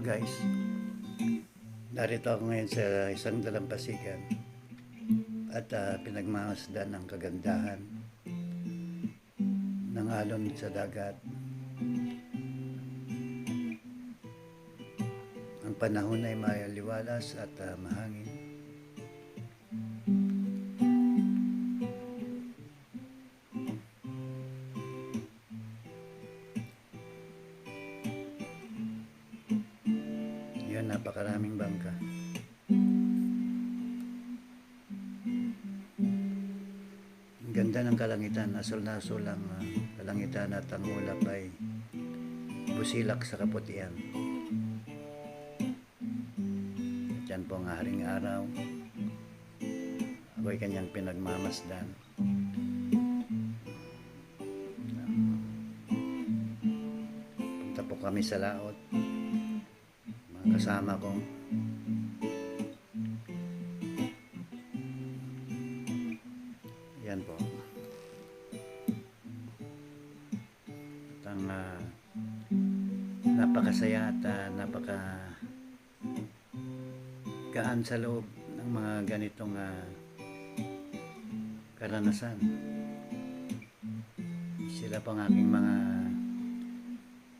guys, narito ako ngayon sa isang dalampasigan at ah, pinagmamasdan ng kagandahan ng alon sa dagat. Ang panahon ay maliwalas at ah, mahangin. Napakaraming bangka. Ang ganda ng kalangitan, asol na asol ang ah, kalangitan at ang ulap ay busilak sa kaputian. At yan po ang haring araw. Ako'y kanyang pinagmamasdan. Punta po kami sa laot kasama ko. Yan po. At ang ah, napakasaya at ah, napaka gaan sa loob ng mga ganitong ah, karanasan. Sila pang aking mga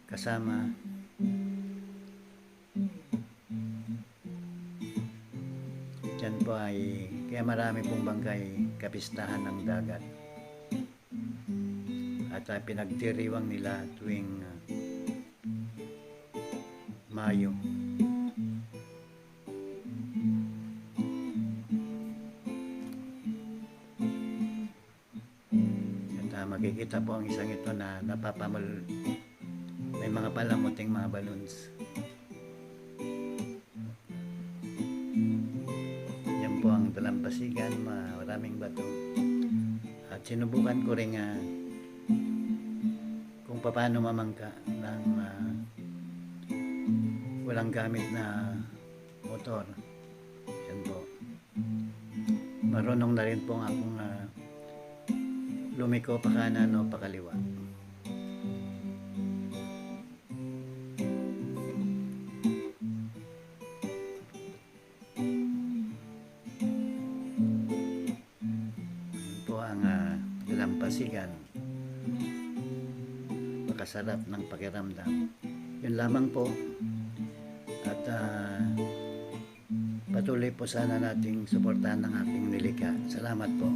kasama po ay, kaya marami pong bangkay kapistahan ng dagat. At ay pinagdiriwang nila tuwing ah, Mayo. At ah, makikita po ang isang ito na napapamal may mga palamuting mga balloons. Dalampasigan, maraming bato. At sinubukan ko rin nga kung paano mamangka ng ah, walang gamit na motor. Yan po. Marunong na rin po akong ah, lumiko pa kanan o pa ang uh, dalampasigan. Pakasarap ng pakiramdam. Yun lamang po. At ah, patuloy po sana nating suportahan ng ating nilikha. Salamat po.